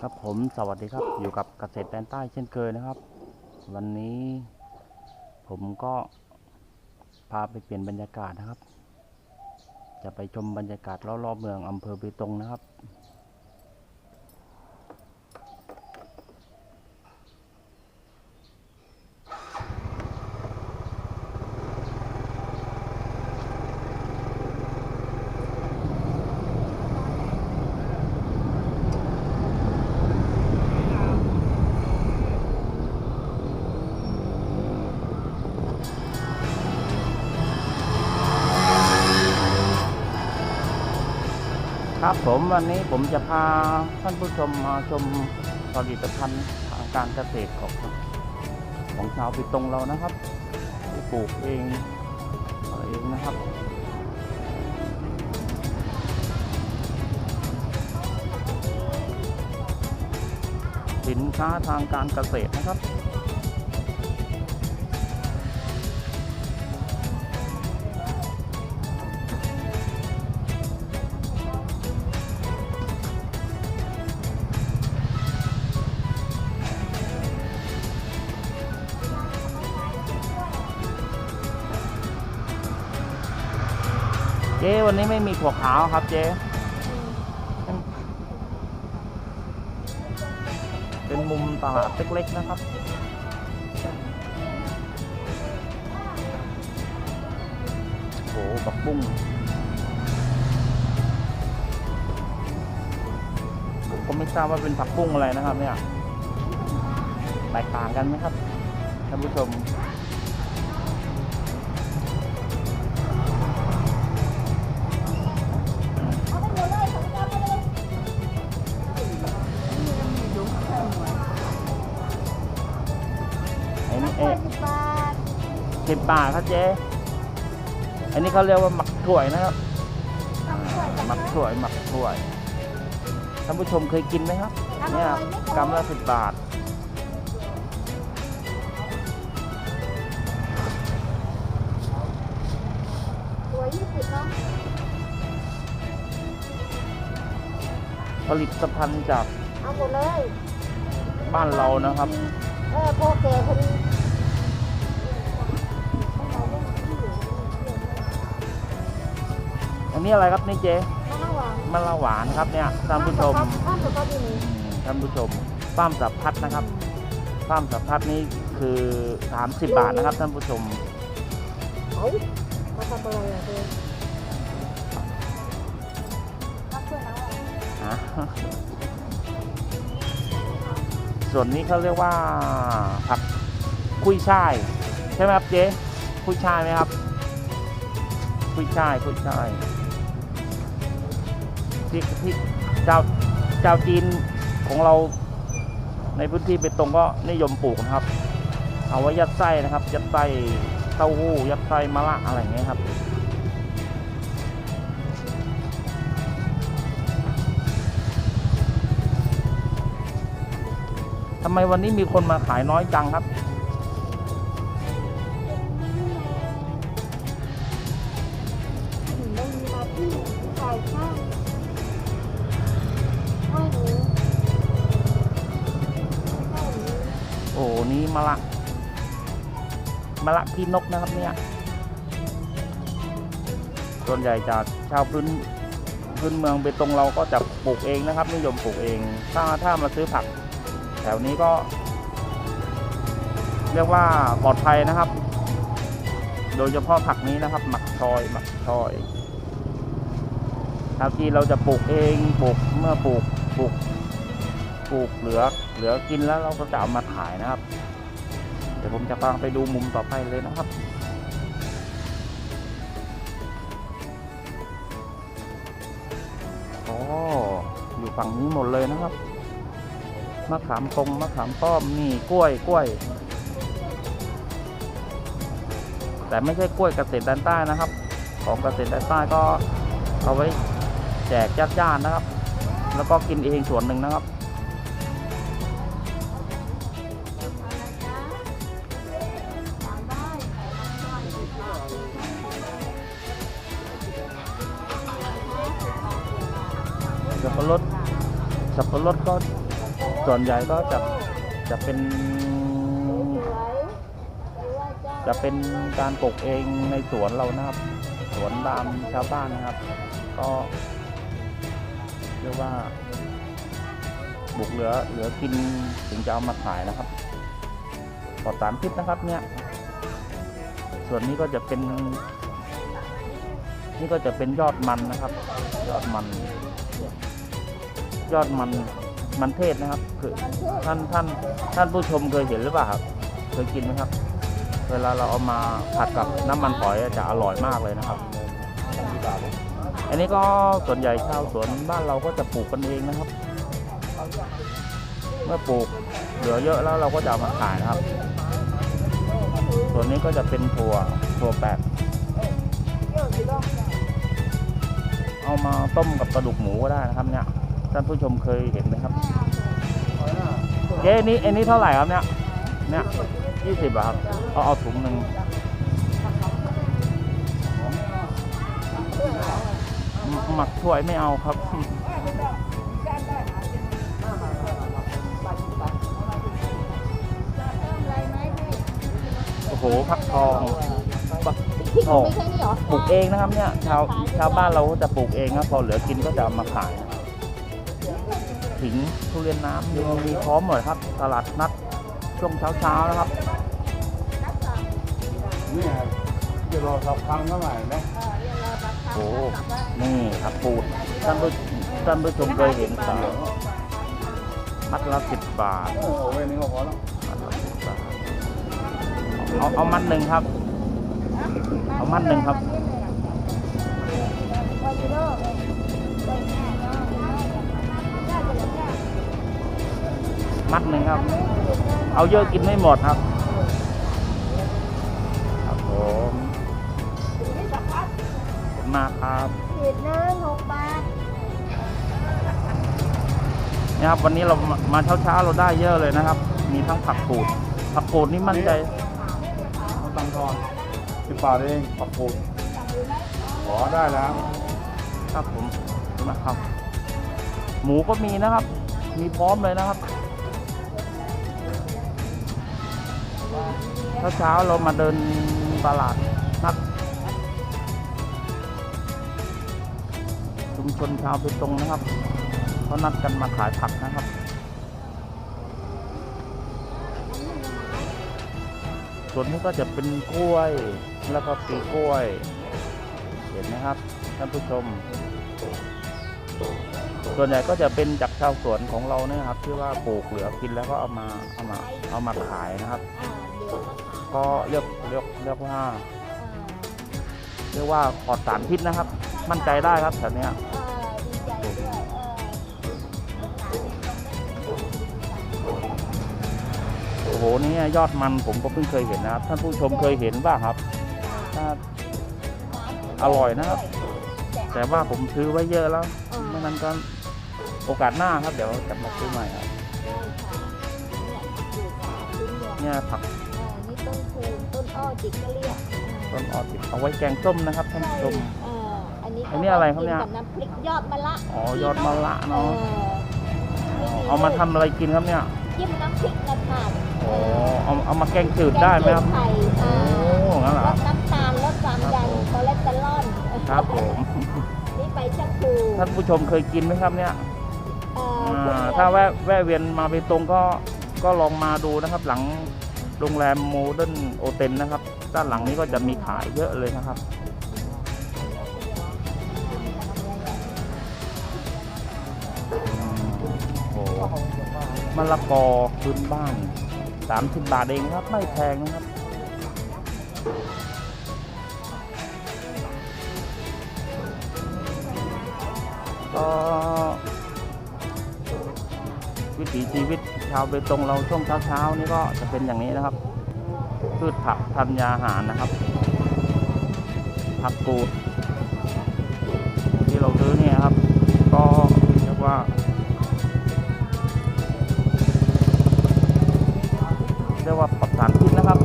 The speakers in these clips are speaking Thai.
ครับผมสวัสดีครับอยู่กับเกษตรแดนใต้เช่นเคยนะครับ วันนี้ผมก็พาไปเปลี่ยนบรรยากาศนะครับ จะไปชมบรรยากาศรอบๆเมืองอำเภอเบตงนะครับ ครับผมวันนี้ผมจะพาท่านผู้ชมมาชมผลิตภัณฑ์ทางการเกษตรของของชาวปิตงเรานะครับปลูกเองอะไรเองนะครับสินค้าทางการเกษตรนะครับ จ๊วันนี้ไม่มีถั่วขาวครับเจ๊เป็นมุมตลาดเล็กๆนะครับโอ้โหปักบุ้งผมก็ไม่ทราบว่าเป็นผักบุ้งอะไรนะครับเนี่ยแตกต่างกันไหมครับท่านผู้ชม บบาทครับเจ๊อันนี้เขาเรียกว่าหมักถั่วยนะครับทำถ้วยกันหมักถั่วยหมักถั่วยท่านผู้ชมเคยกินไหมครับเนี่ยกำละสิบบาท ตัวยี่สิบเนาะผลิตภัณฑ์จากเอาหมดเลย บ้านเรานะครับ เออพอแก่คน นี้อันนี้อะไรครับนี่เจ๊มะนาวหวานมะละหวานครับเนี่ยท่านผู้ชมข้ามสต๊อปอยู่นี่อืมท่านผู้ชมป้ามสับพัดนะครับป้ามสับพัดนี่คือ 30 บาทนะครับท่านผู้ชมเอามาทำอะไรอะเธอรับช่วยนะอะส่วนนี้เขาเรียกว่าผักกุ้ยช่ายใช่ไหมครับเจ๊กุ้ยช่ายไหมครับกุ้ยช่ายกุ้ยช่าย ที่ที่เจ้าเจ้าจีนของเราในพื้นที่เป็นตรงก็นิยมปลูกนะครับ เอาไว้ยัดไส้นะครับ ยัดไส้เต้าหู้ยัดไส้มะระอะไรอย่างเงี้ยครับทำไมวันนี้มีคนมาขายน้อยจังครับ มะละมะละขี้นกนะครับเนี่ยส่วนใหญ่จากชาวพื้นพื้นเมืองเบตงเราก็จะปลูกเองนะครับ นิยมปลูกเอง ถ้าถ้ามาซื้อผัก แถวนี้ก็ เรียกว่าปลอดภัยนะครับ โดยเฉพาะผักนี้นะครับ หมักชอยหมักชอยชาวจีนเราจะปลูกเองปลูกเมื่อปลูกปลูกปลูกเหลือเหลือกินแล้วเราก็จะเอามาขายนะครับ ดี๋ยวผมจะพาไปดูมุมต่อไปเลยนะครับโอ้อยู่ฝั่งนี้หมดเลยนะครับมะขามตรงมะขามป้อมนี่กล้วยกล้วย แต่ไม่ใช่กล้วยเกษตรแดนใต้นะครับ ของเกษตรแดนใต้ก็เอาไว้แจกญาติๆนะครับ แล้วก็กินเองส่วนหนึ่งนะครับ รดสับปะรดก็ส่วนใหญ่ก็จะจะเป็น จะเป็นการปลูกเองในสวนเรานะครับ สวนตามชาวบ้านนะครับ ก็เรียกว่าปลูกเหลือเหลือกินถึงจะเอามาขายนะครับปลอดสารพิษนะครับเนี่ย ส่วนนี้ก็จะเป็น นี่ก็จะเป็นยอดมันนะครับ ยอดมัน ยอดมันมันเทศนะครับคือท่านท่านท่านผู้ชมเคยเห็นหรือเปล่าครับเคยกินไหมครับ เวลาเราเอามาผัดกับน้ำมันหอยจะอร่อยมากเลยนะครับ อันนี้ก็ส่วนใหญ่ชาวสวนบ้านเราก็จะปลูกกันเองนะครับ เมื่อปลูกเหลือเยอะแล้วเราก็จะเอามาขายนะครับ ส่วนนี้ก็จะเป็นถั่วถั่วแปบเอามาต้มกับกระดูกหมูก็ได้นะครับเนี่ย ท่านผู้ชมเคยเห็นไหมครับเจ๊อันนี้อันนี้เท่าไหร่ครับเนี่ยเนี่ยยี่สิบอะครับเอาเอาถุงหนึ่งหมักถ้วยไม่เอาครับโอ้โหพักทองปักพี่หทนูองไม่ใช่นี่เหรอปลูกเองนะครับเนี่ยชาวชาวบ้านเราก็จะปลูกเองนะพอเหลือกินก็จะเอามาขาย นะครับถิงทุเรียนน้ำมีมีพร้อมหมดครับ ตลาดนัดช่วงเช้าเช้าๆนะครับเนี่ยจะรอสับครั้งเท่าไหร่นะโอ้นี่ครับปูดท่านผู้ท่านผู้ชมเคยเห็นสาวมัดละสิบบาทโอ้โหเว้ยนี่ก็พอแล้วมัดละสิบบาทเอาเอามัดหนึ่งครับ เอามัดหนึ่งครับ มัดหนึ่งครับ เอาเยอะกินไม่หมดครับ ครับผมขอบคุณมากครับขีดหนึ่งหกบาทนี่ครับวันนี้เรามามาเช้าเช้าๆเราได้เยอะเลยนะครับ มีทั้งผักกูด ผักกูดนี่มั่นใจเอาตังค์ทอนสิบบาทเองปรับปรุงขอได้แล้ว ครับผมนะครับ หมูก็มีนะครับ มีพร้อมเลยนะครับ เช้าเช้าเรามาเดินตลาดนัดชุมชนชาวเปตงนะครับเขานัดกันมาขายผักนะครับ ส่วนนี้ก็จะเป็นกล้วยแล้วก็ปีกล้วย เห็นไหมครับท่านผู้ชม ส่วนใหญ่ก็จะเป็นจากชาวสวนของเราเนี่ยครับที่ว่าปลูกเหลือกินแล้วก็เอามาเอามาเอามาขายนะครับ ก็เรียกเรียกเรียกว่าเรียกว่าปลอดสารพิษนะครับ มั่นใจได้ครับแถวเนี้ยโอ้โหนี่ยอดมันผมก็เพิ่งเคยเห็นนะครับ ท่านผู้ชมเคยเห็นป่ะครับถ้าอร่อยนะครับ แต่ว่าผมซื้อไว้เยอะแล้วไม่นั้นก็โอกาสหน้าครับ เดี๋ยวกลับมาซื้อใหม่ครับ เนี่ยผักนี่ต้นคูณต้น อ้อจิกก็เรียกต้นออติดเอาไว้แกงส้มนะครับท่านผู้ชม เอออันนี้อันนี้อะไรครับเนี่ย กิกับน้ำพริกยอดมะละอ๋อยอดมะละเอเนาะอเอามาทำอะไรกินครับเนี่ยจิ้มน้ำพริกกระถาดอ๋อเอาเอามาแกงจืดได้ไหมครับ แกงจืไข่โอ้อ่างั้นเหรอลครับดน้ำตาลลดความดันคอเลสเตอรอลครับผม นี่ไปชักพูท่านผู้ชมเคยกินไหมครับเนี่ยเอ่ออ่าคุณถ้าแวะแวะเวียนมาไปตรงก็ก็ลองมาดูนะครับ หลัง โรงแรมโมเดิร์นโอเทนนะครับ ด้านหลังนี้ก็จะมีขายเยอะเลยนะครับอืมโอ้มะละกอพื้นบ้าน 30 บาทเองครับ ไม่แพงนะครับก็วิถีชีวิต ชาวเบตงเราช่วงเช้าๆนี่ก็จะเป็นอย่างนี้นะครับพืชผักธัญญาหารนะครับ ผักกูดที่เราซื้อเนี่ยครับ ก็เรียกว่าเรียกว่าปลอดสารพิษนะครับ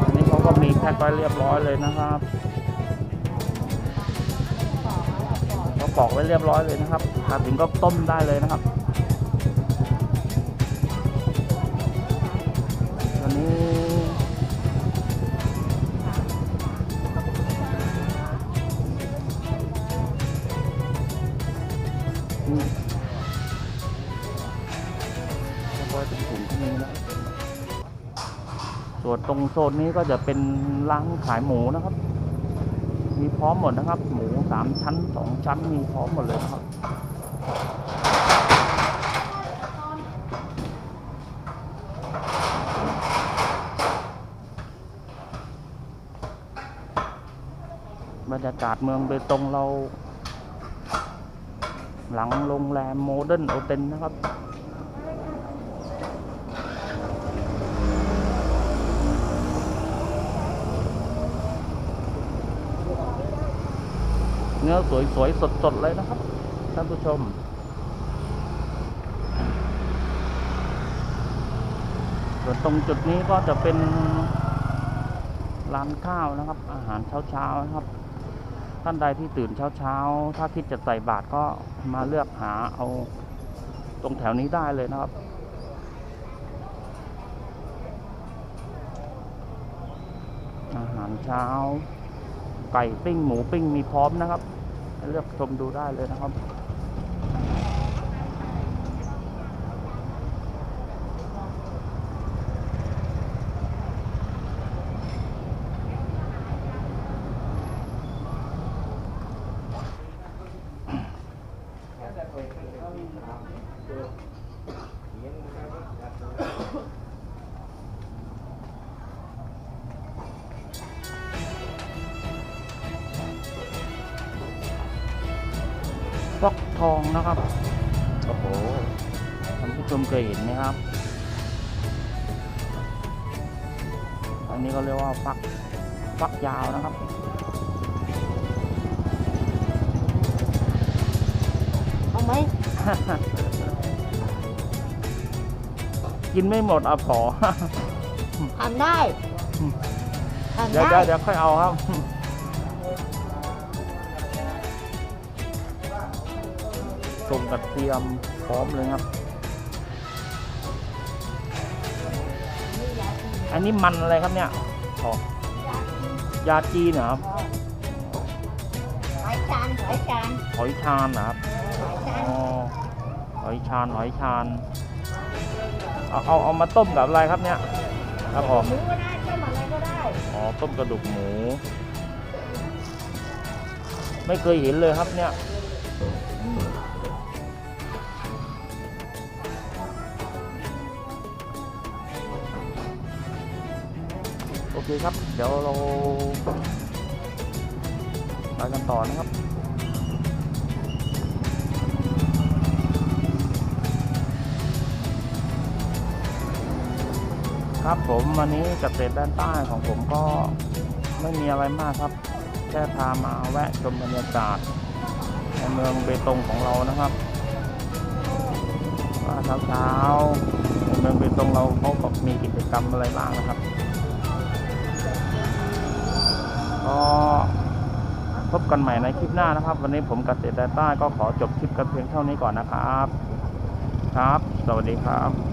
อันนี้เขาก็มีแพ็คไว้เรียบร้อยเลยนะครับเขาปอกไว้เรียบร้อยเลยนะครับมาถึงก็ต้มได้เลยนะครับ ตรงโซนนี้ก็จะเป็นร้านขายหมูนะครับ มีพร้อมหมดนะครับ หมูสามชั้นสองชั้นมีพร้อมหมดเลยนะครับบรรยากาศเมืองเบตงเรา หลังโรงแรมโมเดิร์นโอเทนนะครับ นื้อสวยๆ สดๆ เลยนะครับ ท่านผู้ชม ส่วนตรงจุดนี้ก็จะเป็นร้านข้าวนะครับ อาหารเช้าๆนะครับ ท่านใดที่ตื่นเช้าๆ ถ้าคิดจะใส่บาตรก็มาเลือกหาเอาตรงแถวนี้ได้เลยนะครับอาหารเช้า ไก่ปิ้งหมูปิ้งมีพร้อมนะครับ เลือกชมดูได้เลยนะครับ ทองนะครับ โอ้โห ท่านผู้ชมเคยเห็นไหมครับ อันนี้ก็เรียกว่าฟักฟักยาวนะครับเอาไหม กินไม่หมดอะพอทานได้ ทานเดี๋ยวได้ เดี๋ยวเดี๋ยวค่อยเอาครับ ต้มกระเทียมพร้อมเลยครับ อันนี้มันอะไรครับเนี่ยอ๋อยาจีนเหรอครับหอยจานหอยจานหอยชานนะครับหอยจาอ๋นอหอยชานหอยชานเอาเอาเอามาต้มกับอะไรครับเนี่ยครับผมหมูก็ได้ต้มอะไรก็ได้อ๋อต้มกระดูกหมู ไม่เคยเห็นเลยครับเนี่ย เคครับ เดี๋ยวเราไปกันต่อนะครับครับผมวันนี้เกษตรด้านใต้ของผมก็ไม่มีอะไรมากครับ แค่พามาแวะชมบรรยากาศในเมืองเบตงของเรานะครับว่าเช้าๆในเมืองเบตงเราเขาก็มีกิจกรรมอะไรบ้างนะครับ พบกันใหม่ในคลิปหน้านะครับ วันนี้ผมเกษตรด้านใต้ก็ขอจบคลิปกันเพียงเท่านี้ก่อนนะครับ ครับ สวัสดีครับ